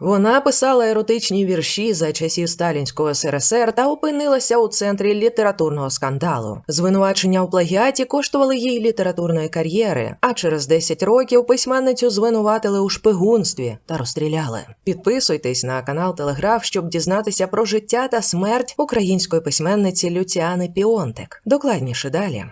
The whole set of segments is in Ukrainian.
Вона писала еротичні вірші за часів сталінського СРСР та опинилася у центрі літературного скандалу. Звинувачення у плагіаті коштували їй літературної кар'єри, а через 10 років письменницю звинуватили у шпигунстві та розстріляли. Підписуйтесь на канал Телеграф, щоб дізнатися про життя та смерть української письменниці Люціани Піонтик. Докладніше далі.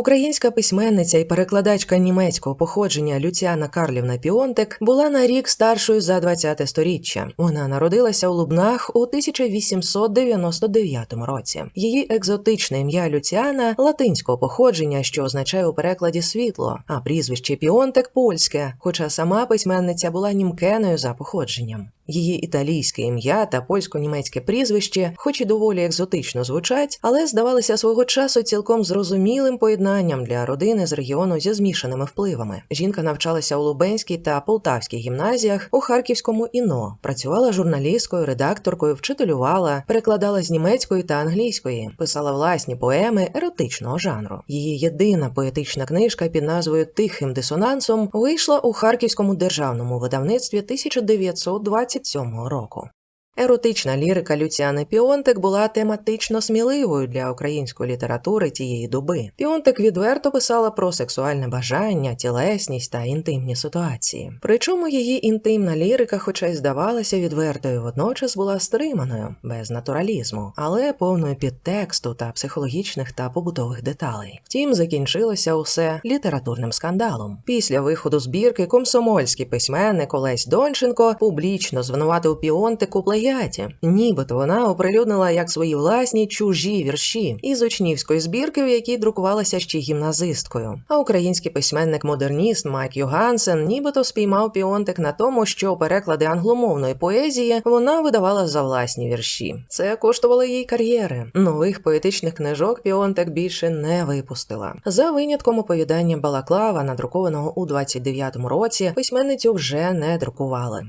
Українська письменниця і перекладачка німецького походження Люціана Карлівна Піонтек була на рік старшою за 20-те сторіччя. Вона народилася у Лубнах у 1899 році. Її екзотичне ім'я Люціана латинського походження, що означає у перекладі світло, а прізвище Піонтек польське, хоча сама письменниця була німкеною за походженням. Її італійське ім'я та польсько-німецьке прізвище, хоч і доволі екзотично звучать, але здавалися свого часу цілком зрозумілим поєднанням для родини з регіону зі змішаними впливами. Жінка навчалася у Лубенській та Полтавській гімназіях у Харківському іно, працювала журналісткою, редакторкою, вчителювала, перекладала з німецької та англійської, писала власні поеми еротичного жанру. Її єдина поетична книжка під назвою Тихим дисонансом вийшла у Харківському державному видавництві 1920 1937 року. Еротична лірика Люціани Піонтик була тематично сміливою для української літератури тієї доби. Піонтик відверто писала про сексуальне бажання, тілесність та інтимні ситуації. Причому її інтимна лірика, хоча й здавалася відвертою, водночас була стриманою, без натуралізму, але повною підтексту та психологічних та побутових деталей. Втім, закінчилося усе літературним скандалом. Після виходу збірки комсомольський письменник Олесь Донченко публічно звинуватив Піонтику плагіаті, Нібито вона оприлюднила як свої власні чужі вірші із учнівської збірки, в якій друкувалася ще гімназисткою. А український письменник-модерніст Майк Йогансен нібито спіймав піонтик на тому, що переклади англомовної поезії вона видавала за власні вірші. Це коштувало їй кар'єри. Нових поетичних книжок Піонтик більше не випустила. За винятком оповідання Балаклава, надрукованого у 29-му році, письменницю вже не друкували.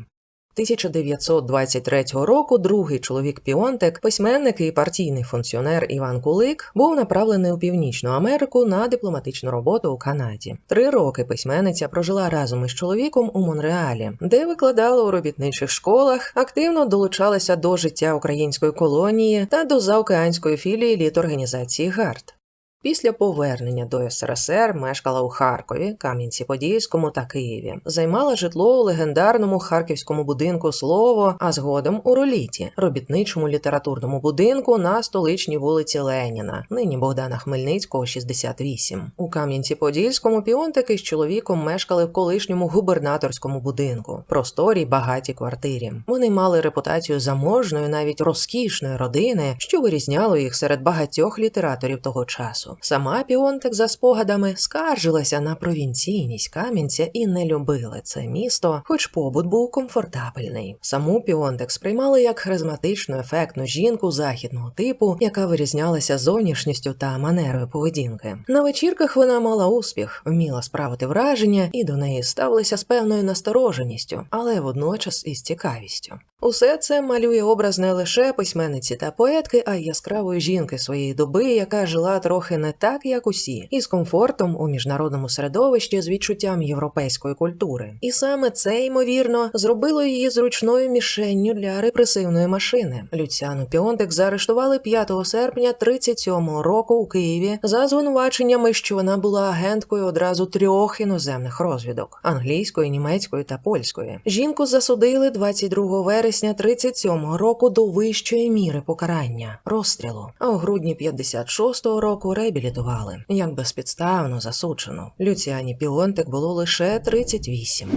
1923 року другий чоловік Піонтек, письменник і партійний функціонер Іван Кулик, був направлений у Північну Америку на дипломатичну роботу у Канаді. Три роки письменниця прожила разом із чоловіком у Монреалі, де викладала у робітничих школах, активно долучалася до життя української колонії та до заокеанської філії літорганізації ГАРД. Після повернення до СРСР мешкала у Харкові, Кам'янці-Подільському та Києві. Займала житло у легендарному харківському будинку Слово, а згодом у Роліті, робітничому літературному будинку на столичній вулиці Леніна, нині Богдана Хмельницького, 68. У Кам'янці-Подільському піонтики з чоловіком мешкали в колишньому губернаторському будинку, просторій багатій квартирі. Вони мали репутацію заможної, навіть розкішної родини, що вирізняло їх серед багатьох літераторів того часу. Сама Піонтик за спогадами скаржилася на провінційність Кам'янця і не любила це місто, хоч побут був комфортабельний. Саму Піонтик сприймали як харизматичну, ефектну жінку західного типу, яка вирізнялася зовнішністю та манерою поведінки. На вечірках вона мала успіх, вміла справити враження і до неї ставилися з певною настороженістю, але водночас із цікавістю. Усе це малює образ не лише письменниці та поетки, а й яскравої жінки своєї доби, яка жила трохи не так, як усі, із комфортом у міжнародному середовищі з відчуттям європейської культури. І саме це, ймовірно, зробило її зручною мішенню для репресивної машини. Люціану Піонтик заарештували 5 серпня 37-го року у Києві за звинуваченнями, що вона була агенткою одразу трьох іноземних розвідок англійської, німецької та польської. Жінку засудили 22 вересня 37-го року до вищої міри покарання розстрілу. А у грудні 56-го року реабілітували як безпідставно засуджено. Люціані Піонтик було лише 38.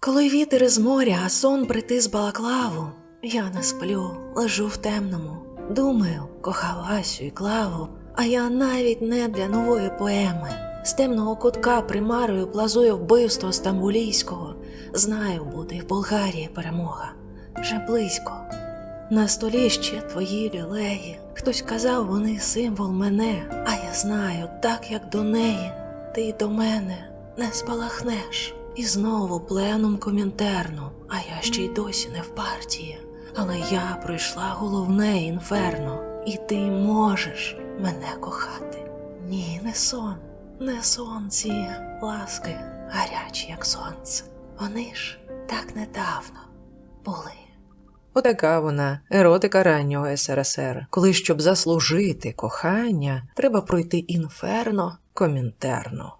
Коли вітер із моря, а сон притис балаклаву, я не сплю, лежу в темному. Думаю, кохав Асю і клаву, а я навіть не для нової поеми. З темного кутка примарою плазує вбивство стамбулійського. Знаю, буде в Болгарії перемога. Вже близько. На столі ще твої лілеї. Хтось казав, вони символ мене, а я знаю, так як до неї, ти до мене не спалахнеш. І знову пленум комінтерну, а я ще й досі не в партії. Але я пройшла головне інферно, і ти можеш мене кохати. Ні, не сон, не сон ці ласки, гарячі, як сонце. Вони ж так недавно були. Отака вона еротика раннього СРСР, коли щоб заслужити кохання, треба пройти інферно комінтерно.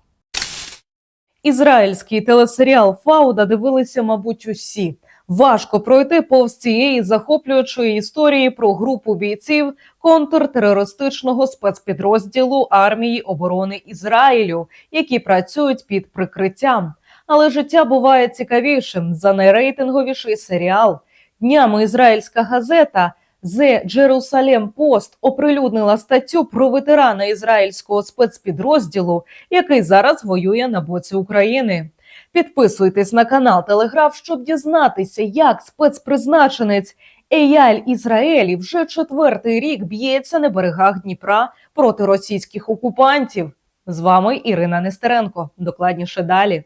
Ізраїльський телесеріал Фауда дивилися, мабуть, усі. Важко пройти повз цієї захоплюючої історії про групу бійців контртерористичного спецпідрозділу армії оборони Ізраїлю, які працюють під прикриттям. Але життя буває цікавішим за найрейтинговіший серіал. Днями ізраїльська газета The Jerusalem Post оприлюднила статтю про ветерана ізраїльського спецпідрозділу, який зараз воює на боці України. Підписуйтесь на канал Телеграф, щоб дізнатися, як спецпризначенець Еяль Ізраїлі вже четвертий рік б'ється на берегах Дніпра проти російських окупантів. З вами Ірина Нестеренко. Докладніше далі.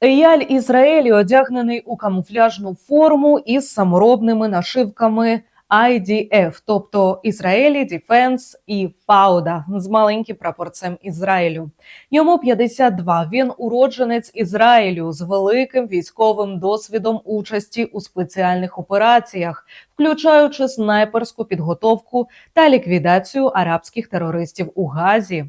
Еяль Ізраїлі одягнений у камуфляжну форму із саморобними нашивками IDF, тобто Ізраїлі Дефенс і Фауда з маленьким прапорцем Ізраїлю. Йому 52, Він уродженець Ізраїлю з великим військовим досвідом участі у спеціальних операціях, включаючи снайперську підготовку та ліквідацію арабських терористів у Газі.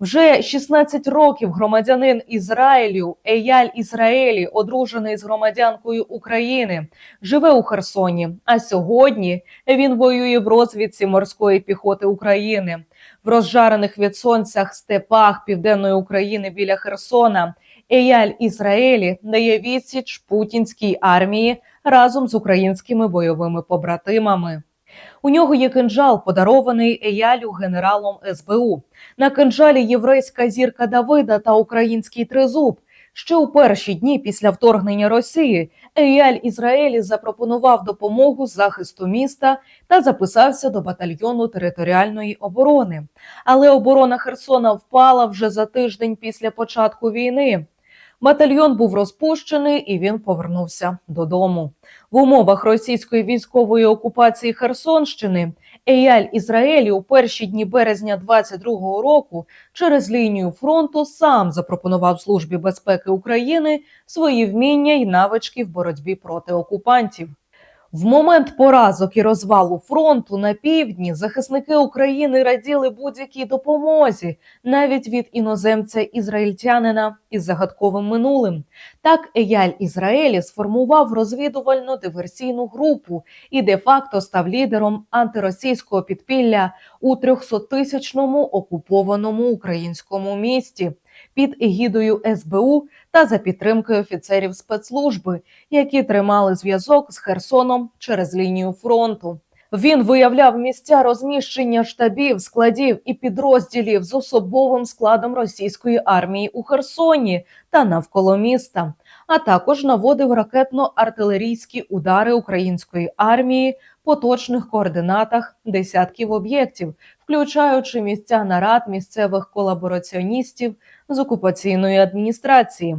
Вже 16 років громадянин Ізраїлю Еяль Ізраїлі, одружений з громадянкою України, живе у Херсоні. А сьогодні він воює в розвідці морської піхоти України в розжарених від сонцях степах південної України біля Херсона. Еяль Ізраїлі дає відсіч путінській армії разом з українськими бойовими побратимами. У нього є кинджал, подарований Еялю генералом СБУ. На кинджалі єврейська зірка Давида та український тризуб. Ще у перші дні після вторгнення Росії Еяль Ізраїлі запропонував допомогу захисту міста та записався до батальйону територіальної оборони. Але оборона Херсона впала вже за тиждень після початку війни. Батальйон був розпущений і він повернувся додому. В умовах російської військової окупації Херсонщини Еяль Ізраїлі у перші дні березня 22-го року через лінію фронту сам запропонував службі безпеки України свої вміння й навички в боротьбі проти окупантів. В момент поразок і розвалу фронту на півдні захисники України раділи будь-якій допомозі, навіть від іноземця ізраїльтянина із загадковим минулим. Так Еяль Ізраїлі сформував розвідувально-диверсійну групу і де-факто став лідером антиросійського підпілля у 300-тисячному окупованому українському місті під егідою СБУ та за підтримкою офіцерів спецслужби, які тримали зв'язок з Херсоном через лінію фронту. Він виявляв місця розміщення штабів, складів і підрозділів з особовим складом російської армії у Херсоні та навколо міста, а також наводив ракетно-артилерійські удари української армії по точних координатах десятків об'єктів, включаючи місця нарад місцевих колабораціоністів з окупаційної адміністрації.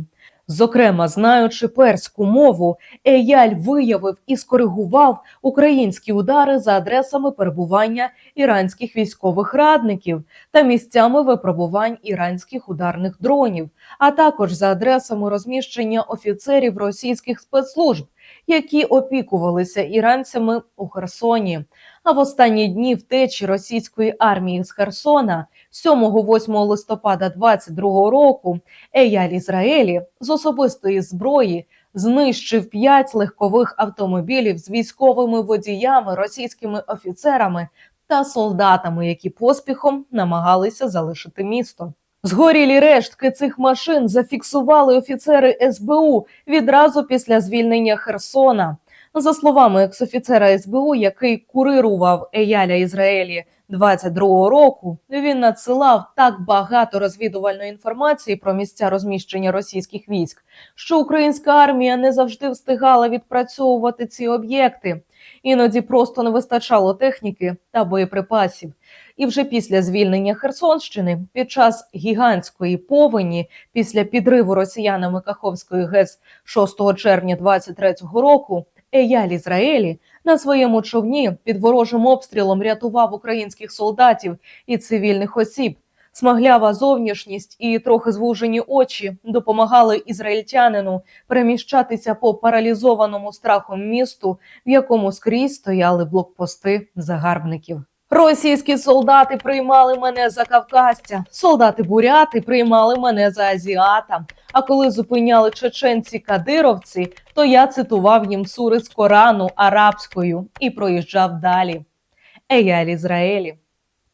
Зокрема, знаючи перську мову, Еяль виявив і скоригував українські удари за адресами перебування іранських військових радників та місцями випробувань іранських ударних дронів, а також за адресами розміщення офіцерів російських спецслужб, які опікувалися іранцями у Херсоні. А в останні дні втечі російської армії з Херсона 7-8 листопада 22 року Еяль Ізраїлі з особистої зброї знищив п'ять легкових автомобілів з військовими водіями, російськими офіцерами та солдатами, які поспіхом намагалися залишити місто. Згорілі рештки цих машин зафіксували офіцери СБУ відразу після звільнення Херсона. За словами екс-офіцера СБУ, який курирував Еяля Ізраїлі 22-го року, він надсилав так багато розвідувальної інформації про місця розміщення російських військ, що українська армія не завжди встигала відпрацьовувати ці об'єкти. Іноді просто не вистачало техніки та боєприпасів. І вже після звільнення Херсонщини, під час гігантської повені, після підриву росіянами Каховської ГЕС 6 червня 23-го року, Еяль Ізраїлі на своєму човні під ворожим обстрілом рятував українських солдатів і цивільних осіб. Смаглява зовнішність і трохи звужені очі допомагали ізраїльтянину переміщатися по паралізованому страхом місту, в якому скрізь стояли блокпости загарбників. Російські солдати приймали мене за кавказця, солдати буряти приймали мене за азіата. А коли зупиняли чеченці кадировці, то я цитував їм сури з Корану арабською і проїжджав далі. Еяль Ізраїлі.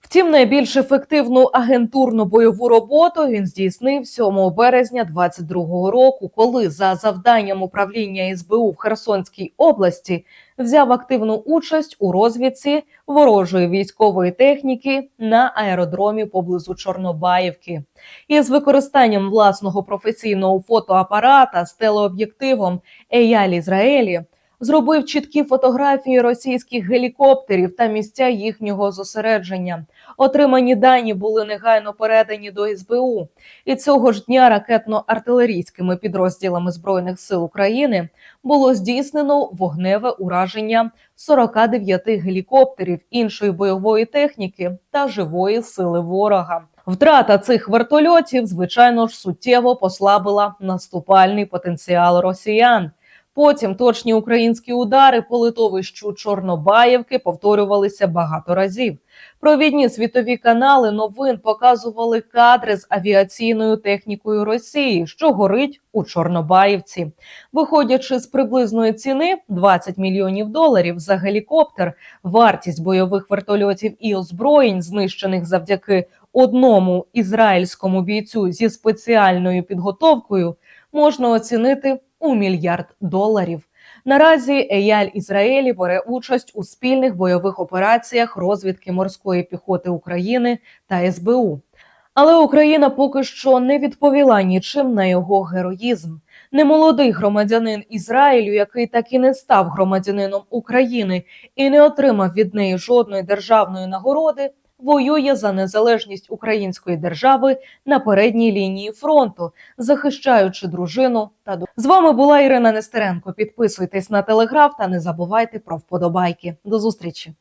Втім, найбільш ефективну агентурну бойову роботу він здійснив 7 березня 22 року, коли за завданням управління СБУ в Херсонській області взяв активну участь у розвідці ворожої військової техніки на аеродромі поблизу Чорнобаївки. Із використанням власного професійного фотоапарата з телеоб'єктивом Еяль Ізраїлі зробив чіткі фотографії російських гелікоптерів та місця їхнього зосередження. Отримані дані були негайно передані до СБУ. І цього ж дня ракетно-артилерійськими підрозділами збройних сил України було здійснено вогневе ураження 49 гелікоптерів іншої бойової техніки та живої сили ворога. Втрата цих вертольотів, звичайно ж, суттєво послабила наступальний потенціал росіян. Потім точні українські удари по литовищу Чорнобаївки повторювалися багато разів. Провідні світові канали новин показували кадри з авіаційною технікою Росії, що горить у Чорнобаївці. Виходячи з приблизної ціни 20 мільйонів доларів за гелікоптер, вартість бойових вертольотів і озброєнь, знищених завдяки одному ізраїльському бійцю зі спеціальною підготовкою, можна оцінити у мільярд доларів. Наразі Еяль Ізраїлі бере участь у спільних бойових операціях розвідки морської піхоти України та СБУ. Але Україна поки що не відповіла нічим на його героїзм. Немолодий громадянин Ізраїлю, який так і не став громадянином України і не отримав від неї жодної державної нагороди, воює за незалежність української держави на передній лінії фронту, захищаючи дружину та з вами була Ірина Нестеренко. Підписуйтесь на телеграф та не забувайте про вподобайки. До зустрічі.